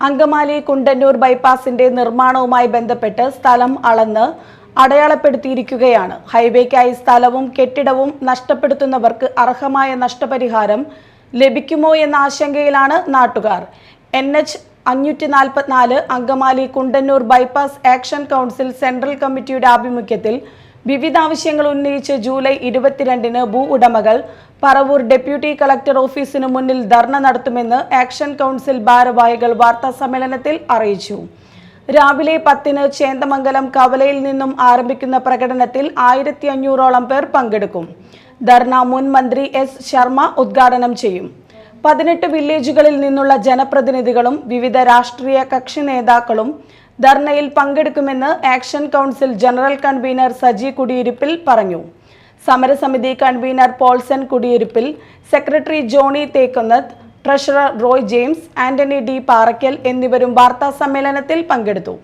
അങ്കമാലി കുണ്ടന്നൂർ ബൈപ്പാസിന്റെ നിർമ്മാണവുമായി ബന്ധപ്പെട്ട് സ്ഥലം അളന്ന് അടയാളപ്പെടുത്തിയിരിക്കുകയാണ്. ഹൈവേക്കായി സ്ഥലവും കെട്ടിടവും നഷ്ടപ്പെടുത്തുന്നവർക്ക് അർഹമായ നഷ്ടപരിഹാരം ലഭിക്കുമോ എന്ന ആശങ്കയിലാണ് നാട്ടുകാർ. എൻ എച്ച് അഞ്ഞൂറ്റി നാൽപ്പത്തിനാല് Angamaly Kundannoor bypass action council central കമ്മിറ്റിയുടെ ആഭിമുഖ്യത്തിൽ വിവിധ ആവശ്യങ്ങൾ ഉന്നയിച്ച് ജൂലൈ ഇരുപത്തിരണ്ടിന് ഭൂ ഉടമകൾ പറവൂർ ഡെപ്യൂട്ടി കളക്ടർ ഓഫീസിന് മുന്നിൽ ധർണ നടത്തുമെന്ന് ആക്ഷൻ കൗൺസിൽ ഭാരവാഹികൾ വാർത്താ സമ്മേളനത്തിൽ അറിയിച്ചു. രാവിലെ പത്തിന് ചേന്ദമംഗലം കവലയിൽ നിന്നും ആരംഭിക്കുന്ന പ്രകടനത്തിൽ ആയിരത്തി അഞ്ഞൂറോളം പേർ പങ്കെടുക്കും. ധർണ മുൻ മന്ത്രി എസ് ശർമ്മ ഉദ്ഘാടനം ചെയ്യും. പതിനെട്ട് വില്ലേജുകളിൽ നിന്നുള്ള ജനപ്രതിനിധികളും വിവിധ രാഷ്ട്രീയ കക്ഷി നേതാക്കളും ധർണയിൽ പങ്കെടുക്കുമെന്ന് action council general convener Saji കുടിയിരുപ്പിൽ പറഞ്ഞു. സമരസമിതി convener Paulson കുടിയിരുപ്പിൽ secretary Johny Thekkunnath treasurer Roy James Antony D Parakkal എന്നിവരും വാർത്താ സമ്മേളനത്തിൽ പങ്കെടുത്തു.